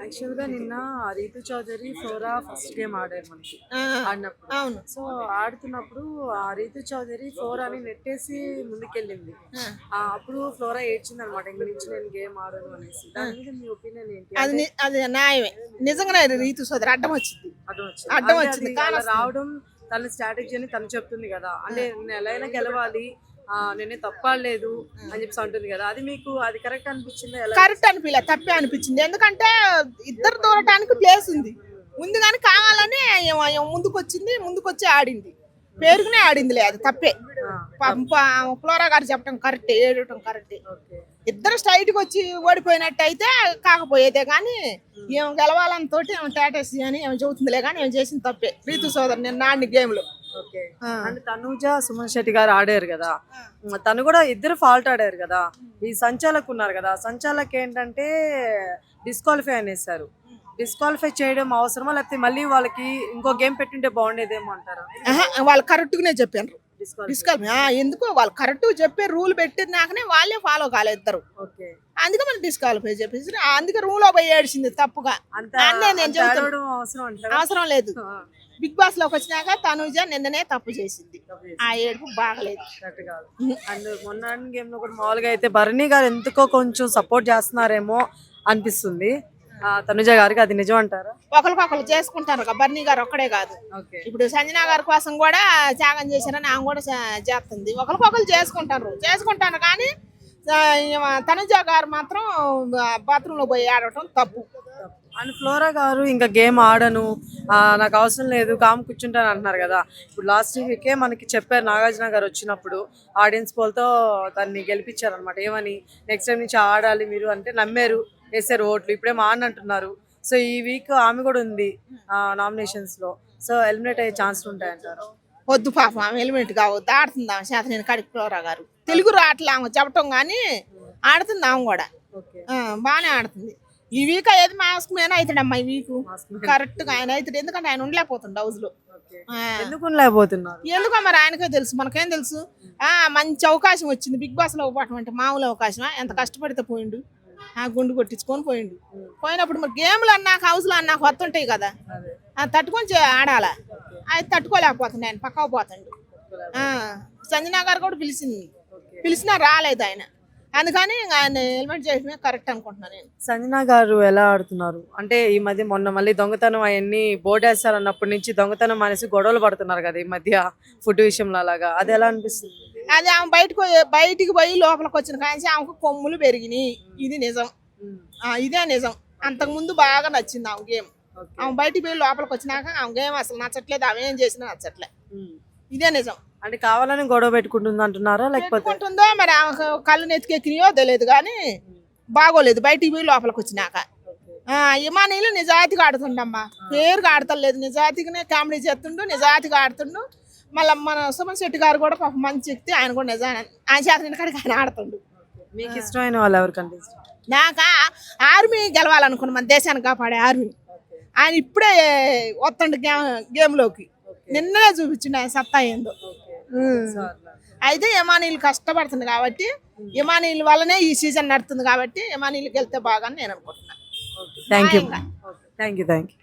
యాక్చువల్గా నిన్న Rithu Chowdary Flora first game ఆడారు మనకి ఆడినప్పుడు. అవును. సో ఆడుతున్నప్పుడు ఆ రీతు చౌదరి ఫ్లోరాని నెట్టేసి ముందుకెళ్ళింది. ఆ, అప్పుడు ఫ్లోరా ఏడ్చింది అనమాట ఇంక నుంచి నేను గేమ్ ఆడను అనేసి. దాని మీద మీ ఒపీనియన్ ఏంటి? అది న్యాయమే. నిజంగానే రీతు సోదరి అడ్డం వచ్చింది. అడ్డం వచ్చింది. అడ్డం వచ్చింది, రావడం తన స్ట్రాటజీ అని తను చెప్తుంది కదా. అంటే నేను ఎలా అయినా గెలవాలి. నేనే తప్పలేదు అని చెప్పేసి అంటుంది కదా. అది మీకు అది కరెక్ట్ అనిపించిందా? కరెక్ట్ అనిపించలే తప్పే అనిపించింది. ఎందుకంటే ఇద్దరు దూరటానికి ప్లేస్ ఉంది. ఉంది కానీ కావాలని ముందుకు వచ్చింది ముందుకు వచ్చి ఆడింది. పేరుకునే ఆడిందిలే అది తప్పే. ఫ్లోరా గారు చెప్పడం కరెక్టే ఏడటం కరెక్టే ఇద్దరు స్ట్రైట్కి వచ్చి ఓడిపోయినట్టు అయితే కాకపోయేదే కానీ ఏం గెలవాలని తోటి ఏమో టాటస్ అని ఏమో చెబుతుందిలే కానీ ఏం చేసింది తప్పే. రీతు సోదరు నేను నాడిని గేమ్లో ఓకే. అంటే తనుజ సుమన్ శెట్టి గారు ఆడారు కదా. తను కూడా ఇద్దరు ఫాల్ట్ ఆడారు కదా. ఈ సంచాలక్ ఉన్నారు కదా. సంచాలక్ ఏంటంటే డిస్క్వాలిఫై అనేసారు. డిస్క్వాలిఫై చేయడం అవసరమా? లేకపోతే మళ్ళీ వాళ్ళకి ఇంకో గేమ్ పెట్టుంటే బాగుండేదేమో అంటారా? వాళ్ళు కరెక్ట్గానే చెప్పారు డిస్క్వాలిఫై. ఎందుకో వాళ్ళు కరెక్ట్ చెప్పే రూల్ పెట్టినాకనే వాళ్ళే ఫాలో కాలేదు ఇద్దరు. ఓకే. అందుకే మనం డిస్క్వాలిఫై చెప్పేసి. అందుకే రూల్ పోయి ఏడిసింది తప్పుగా. అన్నే నేను. ఆడడం అవసరం లేదు. బిగ్ బాస్లోకి వచ్చినాక తనుజ నిన్ననే తప్పు చేసింది. ఆ ఏడుపు బాగలేదు. అండ్ మొన్న గేమ్లో కూడా మామూలుగా అయితే భరణి గారు ఎందుకో కొంచెం సపోర్ట్ చేస్తున్నారేమో అనిపిస్తుంది. ఆ, తనుజ గారికి అది నిజం అంటారా? ఒకరికొకరు చేసుకుంటారు బర్నీ గారు ఒక్కడే కాదు. ఇప్పుడు సంజనా గారి కోసం కూడా త్యాగం చేశారని ఆమె కూడా చేస్తుంది. ఒకరికొకరు చేసుకుంటారు. చేసుకుంటారు కానీ తనుజ గారు మాత్రం బాత్రూంలో పోయి ఆడటం తప్పు. అండ్ ఫ్లోరా గారు ఇంకా గేమ్ ఆడను. నాకు అవసరం లేదు కామ్ కూర్చుంటాను అంటున్నారు కదా. ఇప్పుడు లాస్ట్ వీకే మనకి చెప్పారు నాగార్జున గారు వచ్చినప్పుడు ఆడియన్స్ పోల్తో దాన్ని గెలిపించారు అనమాట ఏమని? నెక్స్ట్ టైం నుంచి ఆడాలి మీరు అంటే నమ్మారు. వేసారు ఓట్లు. ఇప్పుడే మా అంటున్నారు. సో ఈ వీక్ ఆమె కూడా ఉంది నామినేషన్స్లో సో ఎలిమినేట్ అయ్యే ఛాన్స్లు ఉంటాయంటారు. వద్దు పాపం ఆమె ఎలిమెంట్ కావద్దు ఆడుతుంది ఆమె? చేత నేను కడికి ఫ్లోరా గారు? తెలుగు రావట్లే ఆమె చెప్పటం కానీ ఆడుతుంది ఆమె కూడా. బాగానే ఆడుతుంది. ఈ వీక్ అయ్యేది మాస్క్ మీద అవుతాడమ్మా ఈ వీక్ కరెక్ట్గా ఆయన అవుతాడు. ఎందుకంటే ఆయన ఉండలేకపోతుండు హౌస్లో. ఎందుకు ఎందుకో మరి ఆయనకే తెలుసు మనకేం తెలుసు? ఆ మంచి అవకాశం వచ్చింది. బిగ్ బాస్లో పోవటం అంటే మామూలు అవకాశమా? ఎంత కష్టపడితే పోయిండు. ఆ గుండు కొట్టించుకొని పోయిండు. పోయినప్పుడు మరి గేమ్లు అన్నాక హౌస్లో అన్నాక వస్తుంటాయి కదా. తట్టుకొని ఆడాల? అది తట్టుకోలేకపోతుండే ఆయన పక్కకు పోతుండు. ఆ, సంజనా గారు కూడా పిలిచింది. పిలిచినా రాలేదు ఆయన. అందుకని ఆయన హెల్మెట్ చేయడమే కరెక్ట్ అనుకుంటున్నాను నేను. సంజన గారు ఎలా ఆడుతున్నారు? అంటే ఈ మధ్య మొన్న మళ్ళీ దొంగతనం అవన్నీ బోర్డు వేస్తారు అన్నప్పటి నుంచి దొంగతనం మానేసి గొడవలు పడుతున్నారు కదా ఈ మధ్య ఫుడ్ విషయంలో అలాగా. అది ఎలా అనిపిస్తుంది? అది ఆమె బయటకు బయటికి పోయి లోపలికి వచ్చిన కానీ ఆమెకు కొమ్ములు పెరిగినాయి. ఇది నిజం. ఇదే నిజం. అంతకుముందు బాగా నచ్చింది ఆమె గేమ్. ఆమె బయటికి పోయి లోపలికి వచ్చినాక ఆమె గేమ్ అసలు నచ్చట్లేదు ఆమె ఏం చేసినా నచ్చట్లే. ఇదే నిజం. అంటే కావాలని గొడవ పెట్టుకుంటుంది అంటున్నారా లేకపోతే? పెట్టుకుంటుందో మరి ఆమెకు కళ్ళు నెత్తికెక్కినాయో తెలియదు కానీ బాగోలేదు బయటికి పోయి లోపలికి వచ్చినాక. ఆ, ఇమానీలు నిజాయితీగా ఆడుతుండమ్మా. పేరుగా ఆడతలేదు నిజాయితీగానే కామెడీ చేస్తుండు నిజాయితీగా ఆడుతుండు. మళ్ళీ మన సుమన్ శెట్టి గారు కూడా పాపం మంచి వ్యక్తి ఆయన కూడా నిజా ఆయన చేత కాడికి ఆయన ఆడుతుండు. మీకు ఇష్టమైన వాళ్ళు ఎవరు కనిపిస్తారు నాక? ఆర్మీ గెలవాలనుకున్న మన దేశాన్ని కాపాడే ఆర్మీ. ఆయన ఇప్పుడే వస్తుండు గేమ్ గేమ్లోకి నిన్ననే చూపించిండు ఆయన సత్తా ఏందో. అయితే యమానీలు కష్టపడుతుంది కాబట్టి యమానీల వల్లనే ఈ సీజన్ నడుతుంది కాబట్టి యమానీలకు వెళ్తే బాగా నేను అనుకుంటున్నాను thank you thank you thank you